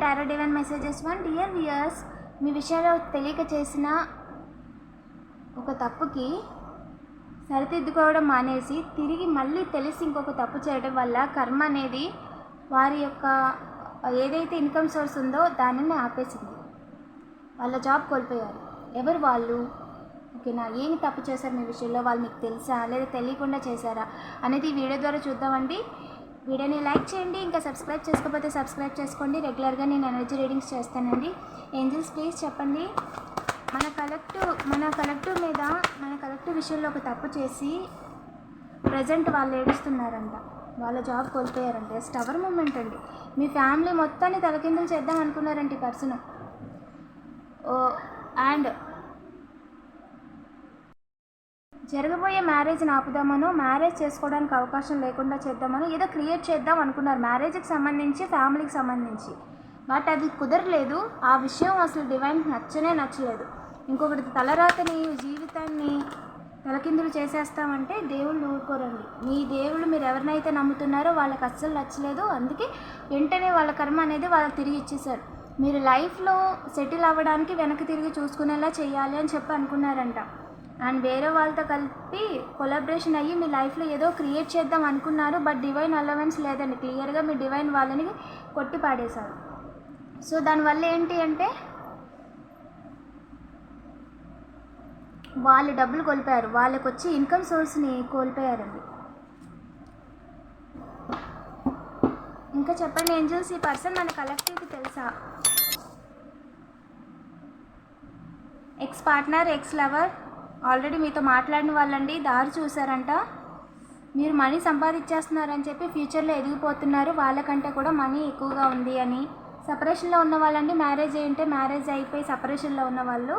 Tarot divine messages one dear viewers మీ విషయంలో తెలియక చేసిన ఒక తప్పుకి సరిదిద్దుకోవడం మానేసి తిరిగి మళ్ళీ తెలిసి ఇంకొక తప్పు చేయడం వల్ల కర్మ అనేది వారి యొక్క ఏదైతే ఇన్కమ్ సోర్స్ ఉందో దానిని ఆపేసింది. వాళ్ళ జాబ్ కోల్పోయారు. ఎవరు వాళ్ళు? ఓకేనా? ఏమి తప్పు చేశారు మీ విషయంలో? వాళ్ళు మీకు తెలుసా? లేదా తెలియకుండా చేశారా? అనేది ఈ వీడియో ద్వారా చూద్దామండి. వీడియోని లైక్ చేయండి ఇంకా సబ్స్క్రైబ్ చేసుకోకపోతే సబ్స్క్రైబ్ చేసుకోండి. రెగ్యులర్గా నేను ఎనర్జీ రీడింగ్స్ చేస్తానండి. ఏంజిల్స్ ప్లీజ్ చెప్పండి. మన కలెక్టివ్ మన కలెక్టివ్ మీద మన కలెక్టివ్ విషయంలో ఒక తప్పు చేసి ప్రజెంట్ వాళ్ళు ఏడుస్తున్నారంట. వాళ్ళ జాబ్ కోల్పోయారంట. అవర్ మూమెంట్ అండి. మీ ఫ్యామిలీ మొత్తాన్ని తలకిందులు చేద్దాం అనుకున్నారంట ఈ పర్సన్. అండ్ జరగబోయే మ్యారేజ్ని ఆపుదామనో మ్యారేజ్ చేసుకోవడానికి అవకాశం లేకుండా చేద్దామనో ఏదో క్రియేట్ చేద్దాం అనుకున్నారు. మ్యారేజ్కి సంబంధించి ఫ్యామిలీకి సంబంధించి. బట్ అది కుదరలేదు. ఆ విషయం అసలు డివైన్కి నచ్చనే నచ్చలేదు. ఇంకొకటి తలరాతని జీవితాన్ని తలకిందులు చేసేస్తామంటే దేవుళ్ళు ఊరుకోరండి. మీ దేవుళ్ళు మీరు ఎవరినైతే నమ్ముతున్నారో వాళ్ళకి అస్సలు నచ్చలేదు. అందుకే వెంటనే వాళ్ళ కర్మ అనేది వాళ్ళకి తిరిగి ఇచ్చేసారు మీరు లైఫ్లో సెటిల్ అవ్వడానికి వెనక్కి తిరిగి చూసుకునేలా చేయాలి అని చెప్పి అనుకున్నారంట. అండ్ వేరే వాళ్ళతో కలిపి కొలాబరేషన్ అయ్యి మీ లైఫ్లో ఏదో క్రియేట్ చేద్దాం అనుకున్నారు బట్ డివైన్ అలవెన్స్ లేదండి. క్లియర్గా మీ డివైన్ వాళ్ళని కొట్టి పాడేశారు. సో దానివల్ల ఏంటి అంటే వాళ్ళు డబ్బులు కోల్పోయారు. వాళ్ళకి వచ్చి ఇన్కమ్ సోర్స్ని కోల్పోయారండి. ఇంకా చెప్పండి ఏంజల్స్ ఈ పర్సన్ మన కలెక్టివ్కి తెలుసా? Ex partner ex lover already మీతో మాట్లాడిన వాళ్ళండి దారి చూసారంట మీరు మనీ సంపాదించేస్తున్నారని చెప్పి ఫ్యూచర్లో ఎదిగిపోతున్నారు వాళ్ళకంటే కూడా మనీ ఎక్కువగా ఉంది అని. సపరేషన్లో ఉన్న వాళ్ళండి మ్యారేజ్ అయ్యింటే మ్యారేజ్ అయిపోయి సపరేషన్లో ఉన్న వాళ్ళు.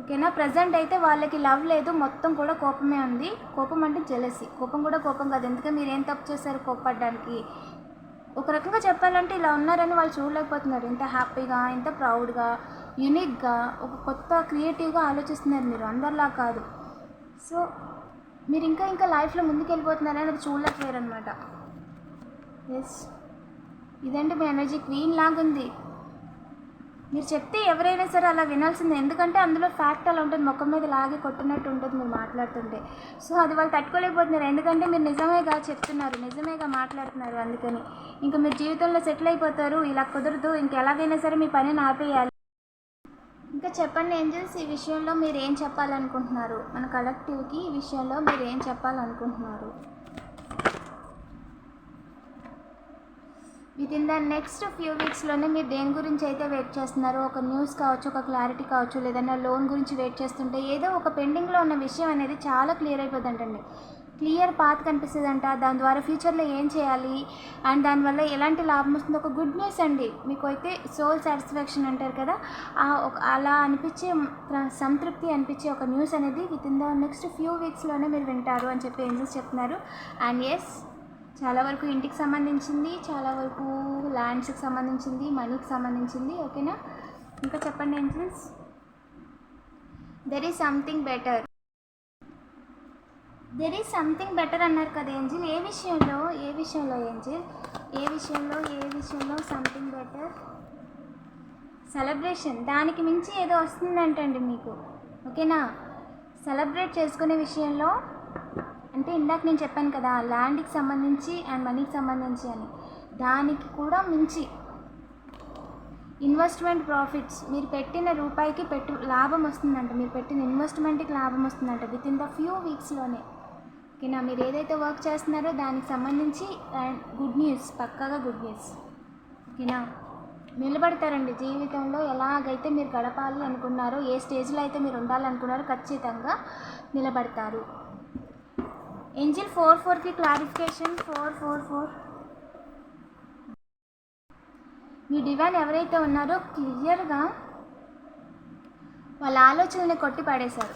ఓకేనా? ప్రజెంట్ అయితే వాళ్ళకి లవ్ లేదు మొత్తం కూడా కోపమే ఉంది. కోపం అంటే జెలసి కోపం కూడా కోపం కాదు. ఎందుకంటే మీరు ఏం తప్పు చేశారు కోపడడానికి ఒక రకంగా చెప్పాలంటే ఇలా ఉన్నారని వాళ్ళు చూడలేకపోతున్నారు. ఇంత హ్యాపీగా ఇంత ప్రౌడ్గా యునిక్గా ఒక కొత్త క్రియేటివ్గా ఆలోచిస్తున్నారు మీరు అందరిలా కాదు. సో మీరు ఇంకా ఇంకా లైఫ్లో ముందుకు వెళ్ళిపోతున్నారని అది చూడలేకపోయారు అనమాట ఎస్ ఇదంటే మీ ఎనర్జీ క్వీన్ లాగా ఉంది. మీరు చెప్తే ఎవరైనా సరే అలా వినాల్సిందే. ఎందుకంటే అందులో ఫ్యాక్ట్ అలా ఉంటుంది. ముఖం మీద లాగి కొట్టినట్టు ఉంటుంది మీరు మాట్లాడుతుంటే. సో అది వాళ్ళు తట్టుకోలేకపోతున్నారు. ఎందుకంటే మీరు నిజమేగా చెప్తున్నారు. నిజమేగా మాట్లాడుతున్నారు అందుకని. ఇంకా మీరు జీవితంలో సెటిల్ అయిపోతారు. ఇలా కుదరదు. ఇంకెలాగైనా సరే మీ పనిని ఆపేయాలి. ఇంకా చెప్పండి ఏంజల్స్ ఈ విషయంలో మీరు ఏం చెప్పాలనుకుంటున్నారు? మన కలెక్టివ్కి ఈ విషయంలో మీరు ఏం చెప్పాలనుకుంటున్నారు? Within the next few వీక్స్లోనే మీరు దేని గురించి అయితే వెయిట్ చేస్తున్నారు ఒక న్యూస్ కావచ్చు ఒక క్లారిటీ కావచ్చు లేదన్నా లోన్ గురించి వెయిట్ చేస్తుంటే ఏదో ఒక పెండింగ్లో ఉన్న విషయం అనేది చాలా క్లియర్ అయిపోతుందండి క్లియర్ పాత్ కనిపిస్తుందంట. దాని ద్వారా ఫ్యూచర్లో ఏం చేయాలి? అండ్ దానివల్ల ఎలాంటి లాభం వస్తుందో? ఒక గుడ్ న్యూస్ అండి. మీకు అయితే సోల్ సాటిస్ఫాక్షన్ అంటారు కదా అలా అనిపించే సంతృప్తి అనిపించే ఒక న్యూస్ అనేది within the next few వీక్స్లోనే మీరు వింటారు అని చెప్పి ఏంజల్స్ చెప్తున్నారు. అండ్ ఎస్ చాలా వరకు ఇంటికి సంబంధించింది చాలా వరకు ల్యాండ్స్కి సంబంధించింది మనీకి సంబంధించింది ఓకేనా? ఇంకా చెప్పండి angels? There is something better there is something better అన్నారు కదా ఏంజిల్? ఏ విషయంలో? ఏ విషయంలో ఏంజిల్? ఏ విషయంలో ఏ విషయంలో సంథింగ్ బెటర్ సెలబ్రేషన్ దానికి మించి ఏదో వస్తుందంటండి మీకు. ఓకేనా? సెలబ్రేట్ చేసుకునే విషయంలో అంటే ఇందాక నేను చెప్పాను కదా ల్యాండ్కి సంబంధించి అండ్ మనీకి సంబంధించి అని. దానికి కూడా మించి. ఇన్వెస్ట్మెంట్ ప్రాఫిట్స్ మీరు పెట్టిన రూపాయికి పెట్టు లాభం వస్తుందంట. మీరు పెట్టిన ఇన్వెస్ట్మెంట్కి లాభం వస్తుందంట. విత్ ఇన్ ద ఫ్యూ వీక్స్లోనే ఓకేనా? మీరు ఏదైతే వర్క్ చేస్తున్నారో దానికి సంబంధించి అండ్ గుడ్ న్యూస్ పక్కాగా గుడ్ న్యూస్. ఓకేనా? నిలబడతారండి జీవితంలో. ఎలాగైతే మీరు గడపాలి అనుకున్నారో ఏ స్టేజ్లో అయితే మీరు ఉండాలనుకున్నారో ఖచ్చితంగా నిలబడతారు. ఏంజిల్ ఫోర్ ఫోర్కి క్లారిఫికేషన్ ఫోర్ ఫోర్ ఫోర్. మీ డివైన్ ఎవరైతే ఉన్నారో క్లియర్గా వాళ్ళ ఆలోచనని కొట్టి పడేశారు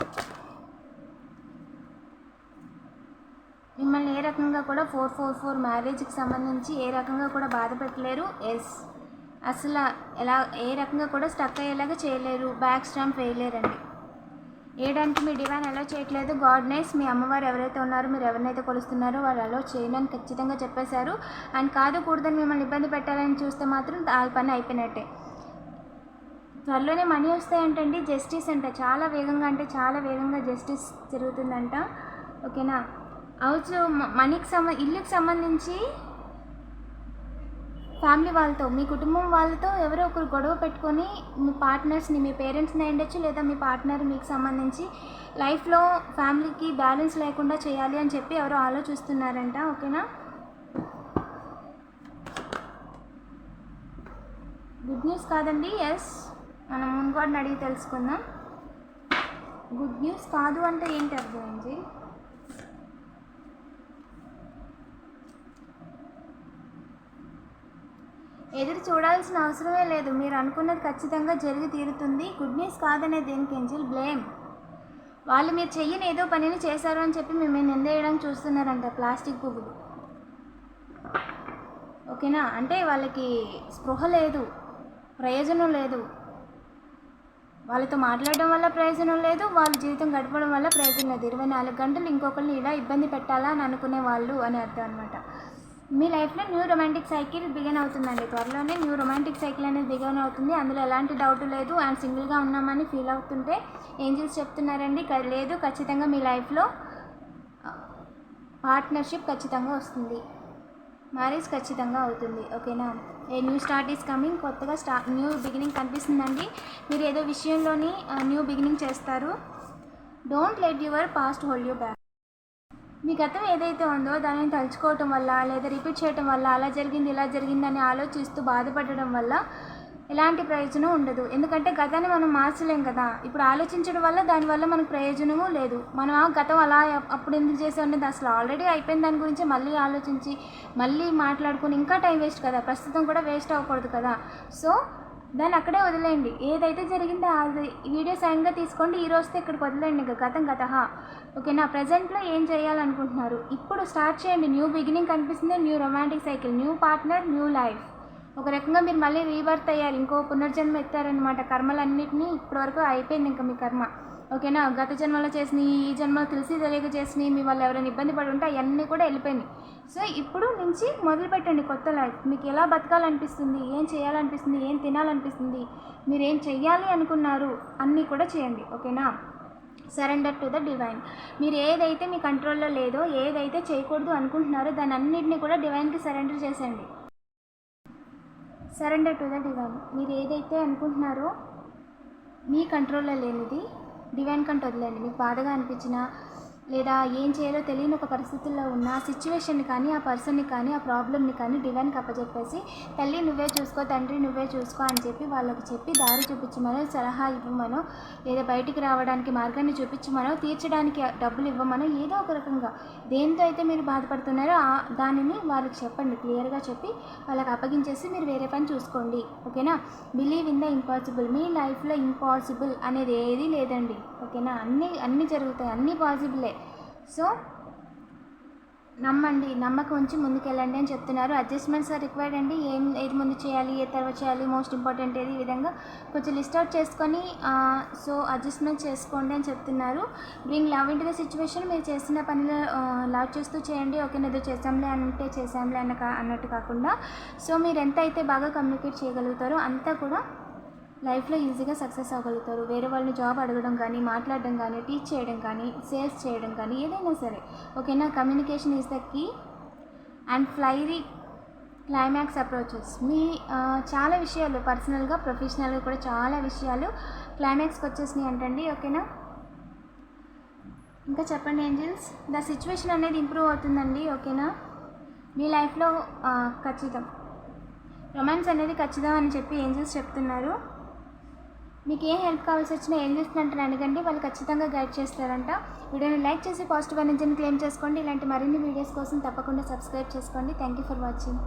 మిమ్మల్ని ఏ రకంగా కూడా ఫోర్ ఫోర్ ఫోర్ మ్యారేజ్కి సంబంధించి ఏ రకంగా కూడా బాధ పెట్టలేరు. ఎస్. అసలు ఎలా ఏ రకంగా కూడా స్టక్ అయ్యేలాగా చేయలేరు. బ్యాక్ స్టాంప్ వేయలేరండి. ఏడానికి మీ డివైన్ అలో చేయట్లేదు. గాడ్నెస్ మీ అమ్మవారు ఎవరైతే ఉన్నారో మీరు ఎవరినైతే కొలుస్తున్నారో వాళ్ళు అలో చేయనని ఖచ్చితంగా చెప్పేశారు. అండ్ కాదు కూడదని మిమ్మల్ని ఇబ్బంది పెట్టాలని చూస్తే మాత్రం ఆ పని అయిపోయినట్టే. త్వరలోనే మనీ వస్తాయంటండి. జస్టిస్ అంట. చాలా వేగంగా అంటే చాలా వేగంగా జస్టిస్ జరుగుతుందంట ఓకేనా? హౌస్ మనీకి సంబ ఇల్లుకి సంబంధించి ఫ్యామిలీ వాళ్ళతో మీ కుటుంబం వాళ్ళతో ఎవరో ఒకరు గొడవ పెట్టుకొని మీ పార్ట్నర్స్ని మీ పేరెంట్స్ని ఉండొచ్చు లేదా మీ పార్ట్నర్ మీకు సంబంధించి లైఫ్లో ఫ్యామిలీకి బ్యాలెన్స్ లేకుండా చేయాలి అని చెప్పి ఎవరో ఆలోచిస్తున్నారంట ఓకేనా? గుడ్ న్యూస్ కాదండి ఎస్ మనం మున్గాడిని అడిగి తెలుసుకుందాం. గుడ్ న్యూస్ కాదు అంటే ఏంటి అర్థం ఎదురు చూడాల్సిన అవసరమే లేదు. మీరు అనుకున్నది ఖచ్చితంగా జరిగి తీరుతుంది. గుడ్ న్యూస్ కాదనే దేనికి ఏంజిల్ బ్లేమ్. వాళ్ళు మీరు చెయ్యని ఏదో పనిని చేశారు అని చెప్పి మిమ్మల్ని నిందేయడం చూస్తున్నారంట ప్లాస్టిక్ పువ్వులు. ఓకేనా? అంటే వాళ్ళకి స్పృహ లేదు ప్రయోజనం లేదు. వాళ్ళతో మాట్లాడడం వల్ల ప్రయోజనం లేదు వాళ్ళ జీవితం గడపడం వల్ల ప్రయోజనం లేదు. ఇరవై నాలుగు గంటలు ఇంకొకరిని ఇలా ఇబ్బంది పెట్టాలా అని అనుకునే వాళ్ళు అని అర్థం అనమాట మీ లైఫ్లో న్యూ రొమాంటిక్ సైకిల్ బిగిన్ అవుతుందండి. త్వరలోనే న్యూ రొమాంటిక్ సైకిల్ అనేది బిగిన్ అవుతుంది. అందులో ఎలాంటి డౌట్ లేదు. అండ్ సింగిల్గా ఉన్నామని ఫీల్ అవుతుంటే ఏంజిల్స్ చెప్తున్నారండి. లేదు ఖచ్చితంగా మీ లైఫ్లో పార్ట్నర్షిప్ ఖచ్చితంగా వస్తుంది. మ్యారేజ్ ఖచ్చితంగా అవుతుంది. ఓకేనా? A new start is coming. కొత్తగా స్టా న్యూ బిగినింగ్ కనిపిస్తుందండి. మీరు ఏదో విషయంలోని న్యూ బిగినింగ్ చేస్తారు. Don't let your past hold you back. మీ గతం ఏదైతే ఉందో దానిని తలుచుకోవటం వల్ల లేదా రిపీట్ చేయటం వల్ల అలా జరిగింది ఇలా జరిగిందని ఆలోచిస్తూ బాధపడటం వల్ల ఎలాంటి ప్రయోజనం ఉండదు. ఎందుకంటే గతాన్ని మనం మార్చలేం కదా. ఇప్పుడు ఆలోచించడం వల్ల దానివల్ల మనకు ప్రయోజనము లేదు. మనం ఆ గతం అలా అప్పుడు ఎందుకు చేసామనేది అసలు ఆల్రెడీ అయిపోయిన దాని గురించి మళ్ళీ ఆలోచించి మళ్ళీ మాట్లాడుకుని ఇంకా టైం వేస్ట్ కదా. ప్రస్తుతం కూడా వేస్ట్ అవ్వకూడదు కదా. సో దాన్ని అక్కడే వదిలేయండి. ఏదైతే జరిగిందో అది వీడియో సైన్గా తీసుకోండి ఈ రోజుతో ఇక్కడికి వదిలేయండి. ఇంకా గతం గత ఓకేనా? ప్రజెంట్లో ఏం చేయాలనుకుంటున్నారు? ఇప్పుడు స్టార్ట్ చేయండి. న్యూ బిగినింగ్ కనిపిస్తుంది. New romantic cycle. New partner new life. ఒక రకంగా మీరు మళ్ళీ రీబర్త్ అయ్యారు. ఇంకో పునర్జన్మ ఎత్తారనమాట కర్మలన్నింటినీ ఇప్పటివరకు అయిపోయింది ఇంకా మీ కర్మ. ఓకేనా? గత జన్మలో చేసిన ఈ జన్మలో తెలిసి తెలియక చేసినవి మీ వాళ్ళు ఎవరైనా ఇబ్బంది పడి ఉంటే అవన్నీ కూడా వెళ్ళిపోయినాయి. సో ఇప్పుడు నుంచి మొదలు పెట్టండి కొత్త లైఫ్. మీకు ఎలా బతకాలనిపిస్తుంది? ఏం చేయాలనిపిస్తుంది? ఏం తినాలనిపిస్తుంది? మీరు ఏం చెయ్యాలి అనుకున్నారు? అన్నీ కూడా చేయండి. ఓకేనా? Surrender to the divine. మీరు ఏదైతే మీ కంట్రోల్లో లేదో ఏదైతే చేయకూడదు అనుకుంటున్నారో దాని అన్నింటినీ కూడా డివైన్కి సరెండర్ చేసేయండి. Surrender to the divine. మీరు ఏదైతే అనుకుంటున్నారో మీ కంట్రోల్లో లేనిది డివైన్ కంటే వదిలేండి మీకు బాధగా అనిపించినా లేదా ఏం చేయాలో తెలియని ఒక పరిస్థితుల్లో ఉన్న ఆ సిచ్యువేషన్ని కానీ ఆ పర్సన్ని కానీ ఆ ప్రాబ్లమ్ని కానీ డివైన్కి అప్పచెప్పేసి తల్లి నువ్వే చూసుకో తండ్రి నువ్వే చూసుకో అని చెప్పి వాళ్ళకి చెప్పి దారి చూపించమనో సలహా ఇవ్వమనో లేదా బయటికి రావడానికి మార్గాన్ని చూపించమనో తీర్చడానికి డబ్బులు ఇవ్వమనో ఏదో ఒక రకంగా దేంతో అయితే మీరు బాధపడుతున్నారో ఆ దానిని వాళ్ళకి చెప్పండి. క్లియర్గా చెప్పి వాళ్ళకి అప్పగించేసి మీరు వేరే పని చూసుకోండి. ఓకేనా? బిలీవ్ ఇన్ ద ఇంపాసిబుల్ మీ లైఫ్లో ఇంపాసిబుల్ అనేది ఏది లేదండి. ఓకేనా? అన్నీ అన్నీ జరుగుతాయి. అన్నీ పాసిబులే సో నమ్మండి నమ్మకం ఉంచి ముందుకెళ్ళండి అని చెప్తున్నారు. అడ్జస్ట్మెంట్స్ ఆర్ రిక్వైర్డ్ అండి. ఏం ఏది ముందు చేయాలి ఏ తర్వాత చేయాలి మోస్ట్ ఇంపార్టెంట్ ఏది ఈ విధంగా కొంచెం లిస్ట్ అవుట్ చేసుకొని సో అడ్జస్ట్మెంట్ చేసుకోండి అని చెప్తున్నారు. Bring love into the situation మీరు చేస్తున్న పనిలో లవ్ చేస్తూ చేయండి. ఓకే ఏదో చేసాంలే అంటే చేసాంలే అన్న అన్నట్టు కాకుండా సో మీరు ఎంత అయితే బాగా కమ్యూనికేట్ చేయగలుగుతారో అంతా కూడా లైఫ్లో ఈజీగా సక్సెస్ అవ్వగలుగుతారు. వేరే వాళ్ళని జాబ్ అడగడం కానీ మాట్లాడడం కానీ టీచ్ చేయడం కానీ సేల్స్ చేయడం కానీ ఏదైనా సరే. ఓకేనా? Communication is the key and fiery climax approaches. మీ చాలా విషయాలు పర్సనల్గా ప్రొఫెషనల్గా కూడా చాలా విషయాలు క్లైమాక్స్కి వచ్చేసినాయి అంటండి. ఓకేనా? ఇంకా చెప్పండి ఏంజిల్స్. ద సిచ్యువేషన్ అనేది ఇంప్రూవ్ అవుతుందండి. ఓకేనా? మీ లైఫ్లో ఖచ్చితం. రొమాన్స్ అనేది ఖచ్చితం అని చెప్పి ఏంజిల్స్ చెప్తున్నారు. మీకు ఏ హెల్ప్ కావాల్సి వచ్చినా ఏం చేస్తున్నట్టు అడగండి వాళ్ళు ఖచ్చితంగా గైడ్ చేస్తారంట. వీడియోని లైక్ చేసి పాజిటివ్ ఎనర్జీని క్లెయిమ్ చేసుకోండి. ఇలాంటి మరిన్ని వీడియోస్ కోసం తప్పకుండా సబ్స్క్రైబ్ చేసుకోండి. Thank you for watching.